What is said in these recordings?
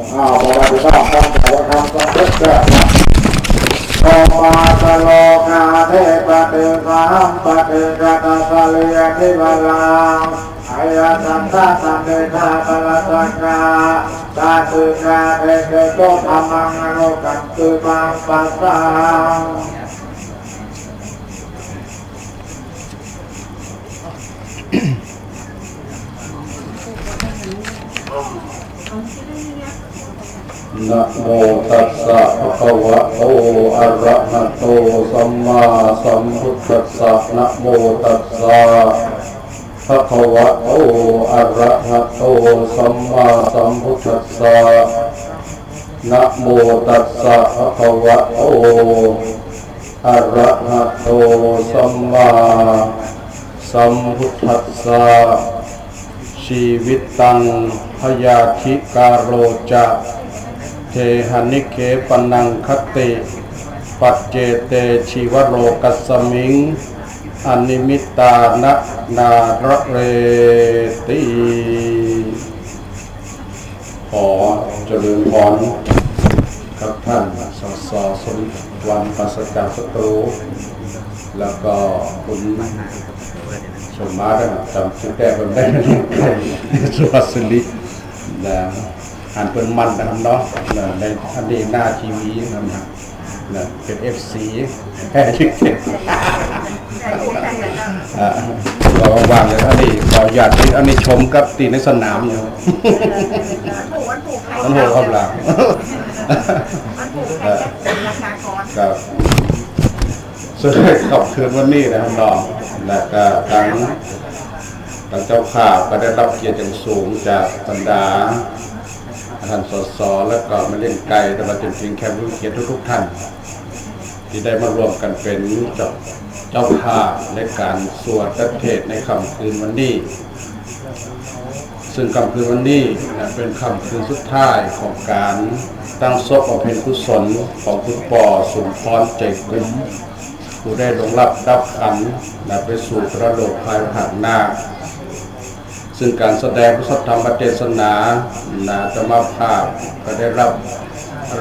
อ้าวบาจะต้องทำแต่ว่าทำต้องเด็ดแก่โอมาสโลกาเทปติสามปฏิกตาสลียทิบาลังอายะสันตาสัมเดชาปะสังกาตาตุกาเทเกโตธรรมังอนุกัตตุมังปัสสัง นะโมตัสสะภะคะวะโตอะระหะโตสัมมาสัมพุทธัสสะนะโมตัสสะภะคะวะโตอะระหะโตสัมมาสัมพุทธัสสะนะโมตัสสะภะคะวะโตอะระหะโตสัมมาสัมพุทธัสสะชีวิตตัง พยาธิการโรจะเทหนิเคปนังคติ ปัจเจเตชีวโรกัสมิงอนิมิตานะนาระเรติขอเจริญพรครับท่านสสสมวันปัสจากศัตรูแล้วก็คุณสมมาตรจำชื่อแต่เป็นได้สุวัสดิ นะอ่านเป็นมันนะครับเนาะนะในอันนี้หน้าทีวีนะครับนะเป็นเอฟซีแค่ที่เก็บอ่าเราวางเลยอันนี้ขออยากที่อันนี้ชมกับตีในสนามอยู่มันโหดครับหลังราคากรครับซึ่งขอบคืนวันนี้นะครับน้องและก็ทาง ทางเจ้าข่าก็ได้รับเกียรติอย่างสูงจากบรรดาท่านสสและก็มาเล่นไก่ตลอดจนถึงแขกผู้มีเกียรติทุกๆท่าน ที่ได้มารวมกันเป็นเจ้าเจ้าภาพในการสวดพระเทศในค่ำคืนวันนี้ ซึ่งค่ำคืนวันนี้นะเป็นค่ำคืนสุดท้ายของการตั้งศพบำเพ็ญกุศลของคุณปอสุนทรใจคุ้มผู้ได้ลงรับรับขันนะไปสู่พระโลกภายภาคหน้า ซึ่งการแสดงพระสัทธรรมเทศนานาธรรมภาพก็ได้รับ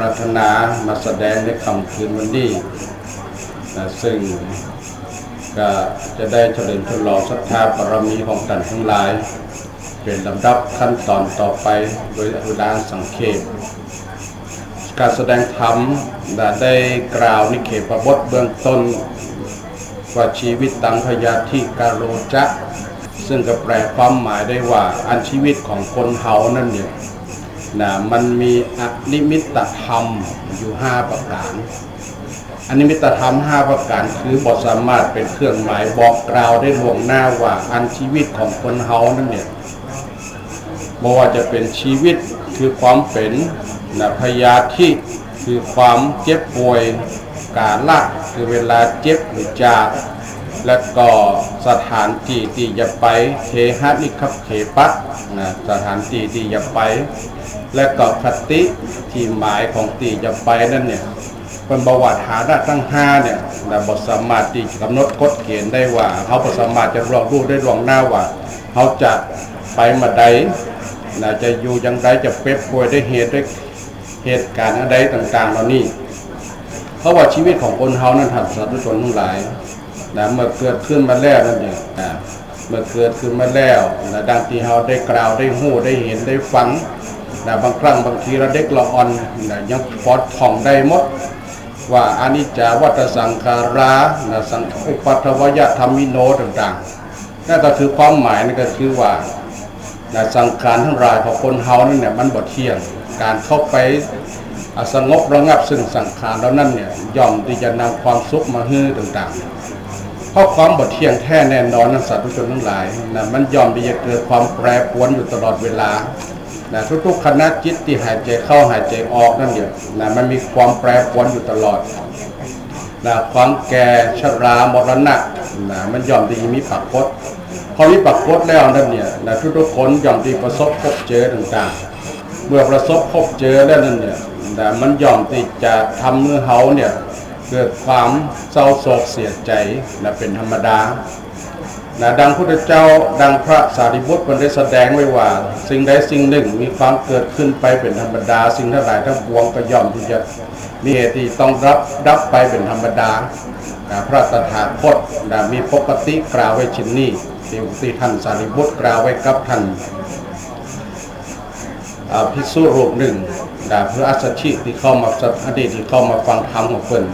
รัธนามาแสดงในคำคืนวันนี้นะซึ่งก็จะได้เฉลิมฉลองศรัทธาบารมีของกันทั้งหลาย เป็นลำดับขั้นตอนต่อไปโดยเวลาสังเขปการแสดงธรรมได้กล่าวนิเคปบทเบื้องต้นว่าชีวิตตังพยาธิการโรจะ ซึ่งก็แปลความหมายได้ว่าอันชีวิตของคนเฮานั่นเนี่ยนะมันมีอนิมิตธรรมอยู่ 5 ประการอนนิมิตธรรม 5 ประการคือบทสามารถเป็นเครื่องหมายบอกกล่าวได้ล่วงหน้าว่าอันชีวิตของคนเฮานั่นเนี่ยไม่ว่าจะเป็นชีวิตคือความเป็นนะพยาธิคือความเจ็บป่วยกาละคือเวลาเจ็บหรือจาก และก็สถานที่ที่จะไปเทหะนิคับเขปัตนะสถานที่ที่จะไป และก็คติที่หมายของที่จะไปนั่นเนี่ยเป็นประวัติหาได้ทั้งห้าเนี่ยนะบทสามารถที่กำหนดกฎเกณฑ์ได้ว่าเขาบทสามารถจะรองรู้ได้รองหน้าว่าเขาจะไปมาใดน่าจะอยู่อยังไงจะเป๊บป่วยได้เหตุได้เหตุการณ์อะไรต่างๆเหล่านี้เพราะว่าชีวิตของคนเฮานั้นทำสาธุชนทั้งหลาย นะเมื่อเกิดขึ้นมาแล้วนั่นเองนะเมื่อเกิดขึ้นมาแล้วนะดังที่เฮาได้กล่าวได้หู้ได้เห็นได้ฟังนะบางครั้งบางทีเราเด็กละอ่อนนะยังพอดท่องได้หมด ว่าอานิจจาวัฏสังขารานะสังอุปัทวยธรรมิโนต่างๆนั่นก็คือความหมายนั่นก็คือว่านะสังขารทั้งหลายของคนเฮานั่นเนี่ยมันบดเที่ยง การเข้าไปอสงบระงับซึ่งสังขารแล้วนั่นเนี่ยย่อมที่จะนำความสุขมาให้ต่างๆ เพราะความบดเที่ยงแท้แน่นอนนั้นสัตว์ทุชนทั้งหลายนะมันยอมที่จะเกิดความแปรปรวนอยู่ตลอดเวลานะทุกๆขณะจิตที่หายใจเข้าหายใจออกนั่นเนี่ยนะมันมีความแปรปรวนอยู่ตลอดนะความแก่ชรามรณะนะมันยอมที่มีปรากฏพอมีปรากฏแล้วนั่นเนี่ยนะทุกๆคนยอมที่ประสบพบเจอต่างๆ เมื่อประสบพบเจอแล้วนั่นเนี่ยนะมันยอมที่จะทำมือเฮาเนี่ย เกิดความเศร้าโศกเสียใจนะเป็นธรรมดานะดังพุทธเจ้าดังพระสารีบุตรมันได้แสดงไว้ว่า สิ่งใดสิ่งหนึ่งมีความเกิดขึ้นไปเป็นธรรมดา สิ่งทั้งหลายทั้งปวงก็ย่อมที่จะมีเหตุที่ต้องรับรับไปเป็นธรรมดานะพระตถาคตนะมีปกติกล่าวไว้ชินนี้ที่ที่ท่านสารีบุตรกล่าวไว้กับท่านอ่าภิกษุรูปหนึ่งดาพระอัสสชิที่เข้ามาสัตอดีตที่เข้ามาฟังธรรมของเพิ่น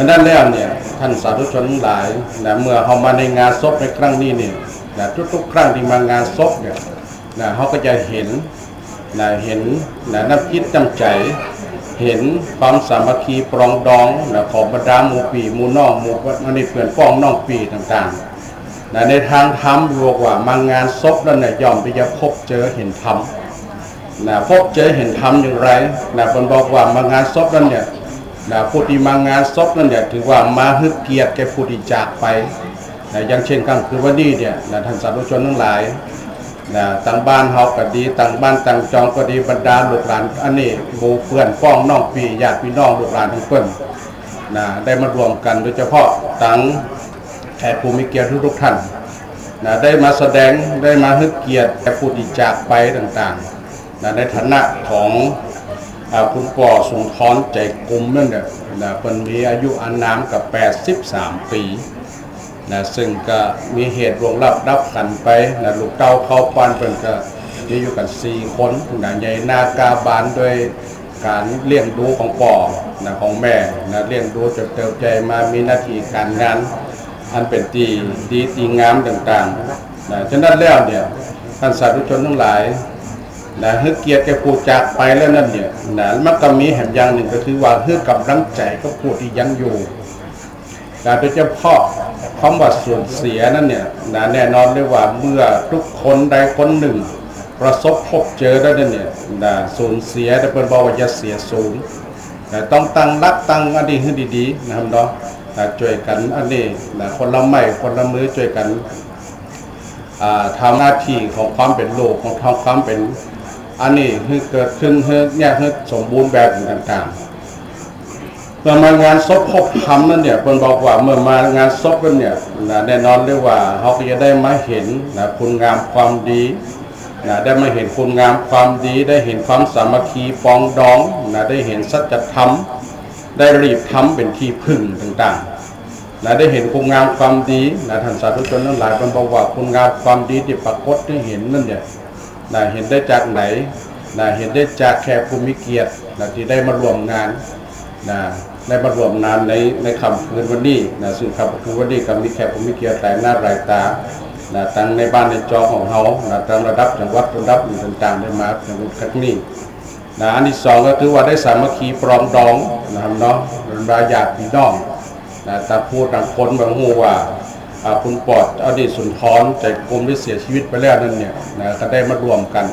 ดังนั้นแล้วเนี่ยท่านสาธุชนทั้งหลายนะเมื่อเขามาในงานศพในครั้งนี้เนี่ยนะทุกๆ ครั้งที่มางานศพเนี่ยนะเขาก็จะเห็นนะเห็นนะน้ำคิดน้ำใจ เห็นความสามัคคีปรองดองนะของบรรดาหมู่ปีหมู่น้องหมู่มันนี่เพื่อนพ้องน้องปีต่างๆนะในทางธรรมบอกว่ามางานศพแล้วเนี่ยย่อมไปจะพบเจอเห็นธรรมนะพบเจอเห็นทำอย่างไรนะคนบอกว่ามางานศพนั่นเนี่ย นะผู้ที่มางานศพนั่นเนี่ยถือว่ามาฮึกเกียรติแก่ผู้ที่จากไปนะอย่างเช่นกลางคืนวันนี้เนี่ยนะท่านสาธุชนทั้งหลายนะต่างบ้านเฮาก็ดีต่างบ้านต่างจองก็ดีบรรดาลูกหลานอันนี้หมู่เพื่อนพ้องน้องปีญาติพี่น้องลูกหลานทั้งเพิ่นนะได้มารวมกันโดยเฉพาะทั้งแขกผู้มีเกียรติทุกท่านนะได้มาแสดงได้มาฮึกเกียรติแก่ผู้ที่จากไปต่างๆนะในฐานะของ คุณปอสงทอนใจกลุ่มนั่นเนี่ยนะเป็นมีอายุอานามกับ 83 ปีนะซึ่งก็มีเหตุรวงรับรับกันไปนะลูกเต้าเข้าปันเป็นก็มีอยู่กัน4คนนะใหญ่นากาบานโดยการเลี้ยงดูของปอนะของแม่นะเลี้ยงดูจนเติบใจมามีหน้าที่การงานอันเป็นตีดีตีงามต่างๆนะฉะนั้นแล้วเนี่ยท่านสาธุชนทั้งหลาย นะฮึกเกียรติแกผู้จากไปแล้วนั่นเนี่ยนะมันก็มีแห่งอย่างหนึ่งก็คือว่าฮึกกำลังใจก็ผู้ที่ยังอยู่นะโดยเฉพาะคำว่าส่วนเสียนั่นเนี่ยนะแน่นอนเลยว่าเมื่อทุกคนใดคนหนึ่ง ประสบพบเจอแล้วนั่นเนี่ยนะสูญเสียแต่เป็นบอกว่าจะเสียสูญนะต้องตั้งรักตั้งอันนี้ให้ดีๆนะครับเนาะนะช่วยกันอันนี้นะคนละไม้คนละมือช่วยกันทำหน้าที่ของความเป็นโลกของทำความเป็น อันนี้ให้เกิดขึ้นให้เนี่ยให้สมบูรณ์แบบต่างๆเมื่อมางานศพพบธรรมนั่นเนี่ยคนบอกว่าเมื่อมางานศพนั่นเนี่ยนะแน่นอนเลยว่าเขาก็จะได้มาเห็นนะคุณงามความดีนะได้มาเห็นคุณงามความดี ได้เห็นความสามัคคีปองดองนะได้เห็นสัจธรรม ได้รีบทำเป็นที่พึ่งต่างๆนะได้เห็นคุณงามความดีนะท่านสาธุชนทั้งหลายเป็นบอกว่าคุณงามความดีที่ปรากฏที่เห็นนั่นเนี่ย นะเห็นได้จากไหนนะเห็นได้จากแขกผู้มีเกียรตินะที่ได้มาร่วมงานนะได้มาร่วมงานในในคำคืนวันนี้นะซึ่งคำคืนวันนี้ก็มีแขกผู้มีเกียรติหลายหน้าหลายตานะตั้งในบ้านในจอของเขานะตามระดับจังหวัดระดับต่างๆได้มาในวันครั้งนี้นะอันที่สองก็คือว่าได้สามัคคีปรองดองนะครับเนาะเป็นรายญาติพี่น้องนะแต่พูดต่างคนบางหูว่าอ่า คุณปอดอดีตสุนทรใจกรมที่เสียชีวิตไปแล้วนั่นเนี่ยนะก็ได้มารวมกัน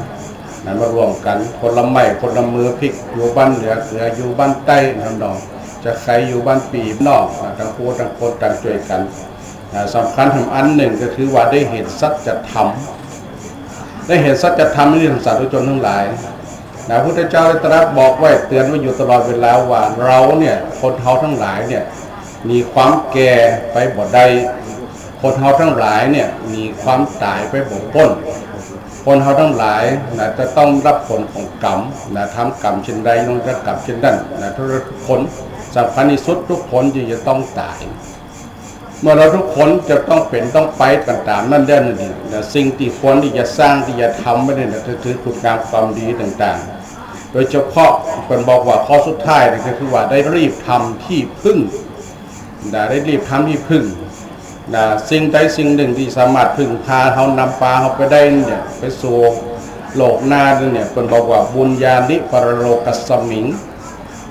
นะมารวมกันคนละไม้คนละมือพริกอยู่บ้านเหนือเหนืออยู่บ้านใต้นะครับเนาะจะใครอยู่บ้านปีนอกนะต่างพูดต่างคนต่างช่วยกันนะสำคัญทำอันหนึ่งก็คือว่าได้เห็นสัจธรรมได้เห็นสัจธรรมในี่ทางสาธุชนทั้งหลายนะพระพุทธเจ้าได้ตรัสบอกไว้เตือนไว้อยู่ตลอดเวลาว่าเราเนี่ยคนเฮาทั้งหลายเนี่ยมีความแก่ไปบ่ได้ คนเฮาทั้งหลายเนี่ยมีความตายไปบ่พ้นคนเฮาทั้งหลายนะจะต้องรับผลของกรรมนะทำกรรมเช่นใดน้องจะกรรมเช่นนั้นนะทุกคนสำคัญที่สุดทุกคนที่จะต้องตาย เมื่อเราทุกคนจะต้องเป็นต้องไปต่างๆนั่นเด่นนั่นเองแต่สิ่งที่ควรที่จะสร้างที่จะทำไม่ได้นะคือคือคุณงามความดีต่างๆ โดยเฉพาะคนบอกว่าข้อสุดท้ายนี่ก็คือว่าได้รีบทำที่พึ่งนะได้รีบทำที่พึ่ง นะสิ่งใดสิ่งหนึ่งที่สามารถพึ่งพาเขานำปลาเขาไปได้เนี่ยไปสู่โลกหน้าเนี่ยคนบอกว่าบุญญาณิปรโลกัสมิง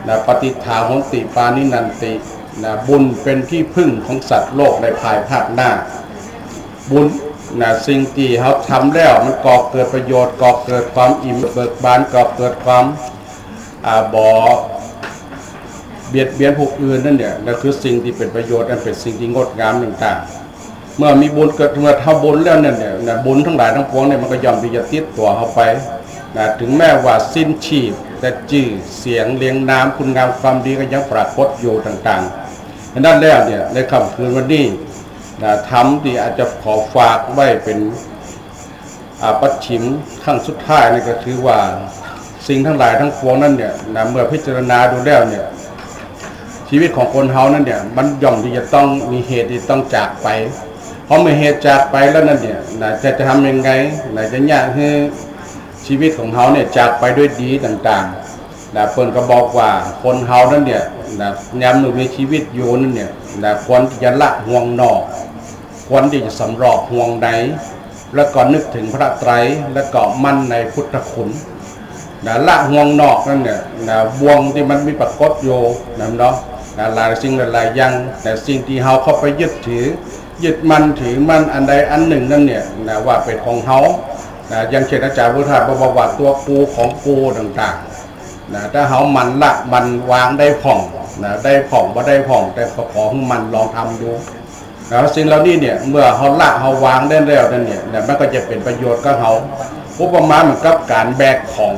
นะปฏิฐาหนติปานินันตินะบุญเป็นที่พึ่งของสัตว์โลกในภายภาคหน้า บุญนะสิ่งที่เขาทำแล้วมันก่อเกิดประโยชน์ก่อเกิดความอิ่มเบิกบานก่อเกิดความอ่าบ่ เบียดเบียนผู้อื่นนั่นเนี่ยนั่นคือสิ่งที่เป็นประโยชน์อันเป็นสิ่งที่งดงามต่างๆ เมื่อมีบุญเกิดเมื่อทำบุญแล้วเนี่ยเนี่ยนะบุญทั้งหลายทั้งปวงเนี่ยมันก็ย่อมที่จะติดตัวเขาไปนะถึงแม้ว่าสิ้นชีพแต่จื่อเสียงเลี้ยงน้ำคุณงามความดีก็ยังปรากฏอยู่ต่างๆดังนั้นแล้วเนี่ยในค่ำคืนวันนี้นะทำที่อาจจะขอฝากไว้เป็นอาปัจฉิมขั้งสุดท้ายนี่ก็คือว่าสิ่งทั้งหลายทั้งปวงนั้นเนี่ยนะเมื่อพิจารณาดูแล้วเนี่ย ชีวิตของคนเฮานั่นเนี่ยมันย่อมที่จะต้องมีเหตุที่ต้องจากไปเพราะเมื่อเหตุจากไปแล้วนั่นเนี่ยนจะจะทำยังไงนะจะยากให้ชีวิตของเฮาเนี่ยจากไปด้วยดีต่างๆนะเพิ่นก็บอกว่าคนเฮานั่นเนี่ยนะยามหนึ่งมีชีวิตอยู่นั่นเนี่ยนะควรที่จะละห่วงนอก ควรที่จะสำรอกห่วงใดแล้วก็นึกถึงพระไตรแล้วก็มั่นในพุทธคุณนะละห่วงนอกนั่นเนี่ยนะวงที่มันมีปรากฏอยู่นะเนาะนะ หลายสิ่งหลายอย่าง แต่สิ่งที่เฮาเข้าไปยึดถือ ยึดมันถือมันอันใดอันหนึ่งนั่นเนี่ยนะว่าเป็นของเฮานะอยังเช่นอาจารย์พุทธาบอกว่าตัวกูของกูต่างๆนะถ้าเฮามันละมันวางได้ผ่องนะได้ผ่องบ่ได้ผ่อง แต่ก็ขอให้มันลองทำดูแล้วสิ่งเหล่านี้เนี่ยเมื่อเขาละเขาวางได้แล้วนั่นเนี่ยนะมันก็จะเป็นประโยชน์กับเขาอุปมาเหมือนกับการแบกของ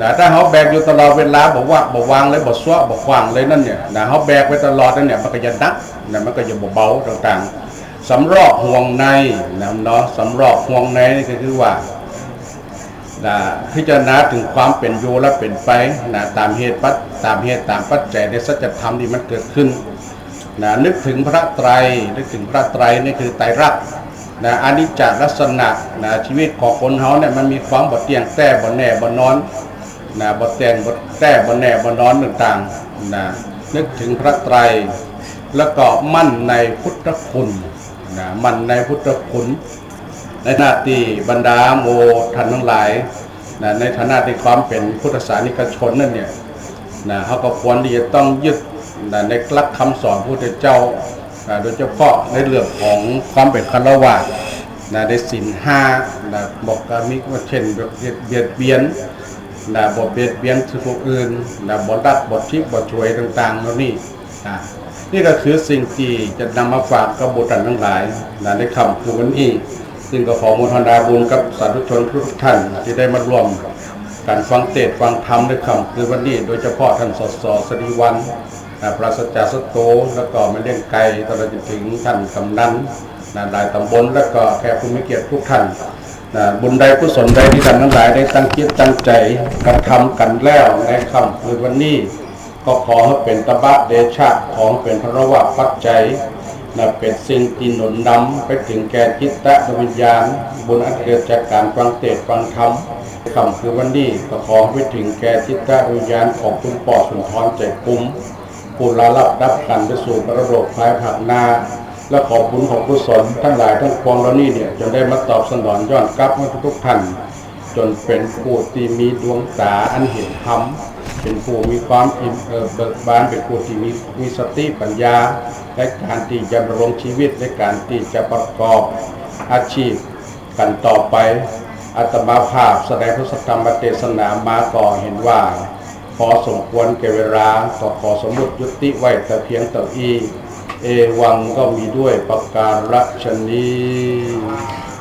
นะถ้าเขาแบกอยู่ตลอดเวลาบอกว่าบอกวางเลยบอกซัวบอกวางเลยนั่นเนี่ยนะเขาแบกไปตลอดนั่นเนี่ยมันก็จะนักนะมันก็จะเบาๆต่างๆสำรอกห่วงในนะเนาะสำรอกห่วงในนี่ก็คือว่านะพิจารณาถึงความเป็นอยู่และเป็นไปนะตามเหตุปัจตามเหตุตามปัจจัยในสัจธรรมที่มันเกิดขึ้นนะนึกถึงพระไตรนึกถึงพระไตรนี่คือไตรลักษณ์นะอนิจจลักษณะนะชีวิตของคนเฮาเนี่ยมันมีความบดเตียงแต่บดแน่บดนอน นะบดเตียงบดแต่บดแน่บดนอนต่างๆนะนึกถึงพระไตร แล้วก็มั่นในพุทธคุณนะมั่นในพุทธคุณในหน้าที่บรรดาโมท่านทั้งหลายนะในฐานะที่ความเป็นพุทธศาสนิกชนนั่นเนี่ยนะเขาก็ควรที่จะต้องยึดนะในหลักคำสอนพระพุทธเจ้านะโดยเฉพาะในเรื่องของความเป็นคารวะนะในศีลห้านะบอกกามิว่าเช่นเบียดเบียน นะบทเบียดเบียนผู้อื่นนะบทรักบททิพย์บทช่วยต่างๆเหล่านี้นะนี่ก็คือสิ่งที่จะนำมาฝากกับบุตรทั้งหลายนะในคำพูดวันนี้ ซึ่งก็ขอโมทนาบุญกับสาธุชนทุกท่านที่ได้มาร่วมการฟังเทศฟังธรรมในคำคือวันนี้ โดยเฉพาะท่านสสสรีวันปราศจากสตโตแล้วก็มาเลี้ยงไก่ตลอดจนถึงท่านกำนันนะหลายตำบลแล้วก็แขกผู้มีเกียรติทุกท่าน นะบุญใดกุศลใดที่ท่านทั้งหลายได้ตั้งจิตตั้งใจกระทำกันแล้วในคำคือวันนี้ ก็ขอให้เป็นตบะเดชะของเป็นพระวะปัจจัยนะเป็นสิ่งที่หนุนนำไปถึงแก่จิตตะวิญญาณ บุญอันเกิดจากการฟังเทศฟังธรรมคำคือวันนี้ก็ขอไปถึงแก่จิตตะวิญญาณของคุณปอสุนทรใจคุ้มผู้ลาลับดับกันไปสู่พระโลกภายภาคหน้า และขอบบุญของกุศลทั้งหลายทั้งปวงเหล่านี้เนี่ยจนได้มาตอบสนองย้อนกลับมาทุกท่าน จนเป็นผู้ที่มีดวงตาอันเห็นธรรมเป็นผู้มีความอิ่มเอิบเบิกบานเป็นผู้ที่มีมีสติปัญญา และการที่จะดำรงชีวิตในการที่จะประกอบอาชีพกันต่อไปอาตมาภาพแสดงพระสัทธรรมเทศนามาก่อเห็นว่า พอสมควรแก่เวลาก็ขอสมมุติยุติไว้แต่เพียงเต่าอี เอวังก็มีด้วยประการฉนี้